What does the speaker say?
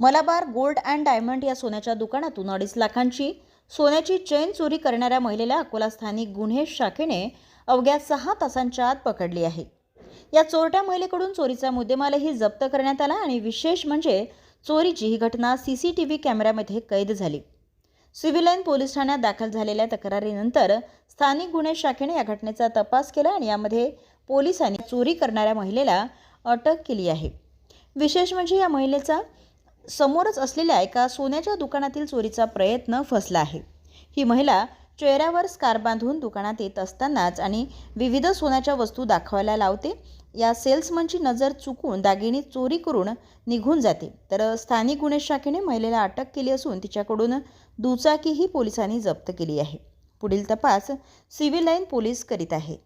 Malabar gold and diamond या सोन्याच्या दुकानातून अडीच लाखांची सोन्याची चेन चोरी करणाऱ्या महिलेला अकोला स्थानिक गुन्हे शाखेने अवघ्या सहा तासांच्या आत पकडली आहे. या चोरट्या महिलेकडून चोरीचा मुद्देमालही जप्त करण्यात आला आणि विशेष म्हणजे चोरीची ही घटना सी सी टी व्ही कॅमेऱ्यामध्ये कैद झाली. सिव्हिल लाईन पोलीस ठाण्यात दाखल झालेल्या तक्रारीनंतर स्थानिक गुन्हे शाखेने या घटनेचा तपास केला आणि यामध्ये पोलिसांनी चोरी करणाऱ्या महिलेला अटक केली आहे. विशेष म्हणजे या महिलेचा समोरच असलेल्या एका सोन्याच्या दुकानातील चोरीचा प्रयत्न फसला आहे. ही महिला चेहऱ्यावर स्कार बांधून दुकानात येत असतानाच आणि विविध सोन्याच्या वस्तू दाखवायला लावते. या सेल्समनची नजर चुकून दागिने चोरी करून निघून जाते. तर स्थानिक गुन्हे शाखेने महिलेला अटक केली असून तिच्याकडून दुचाकीही पोलिसांनी जप्त केली आहे. पुढील तपास सिव्हिल लाईन पोलीस करीत आहे.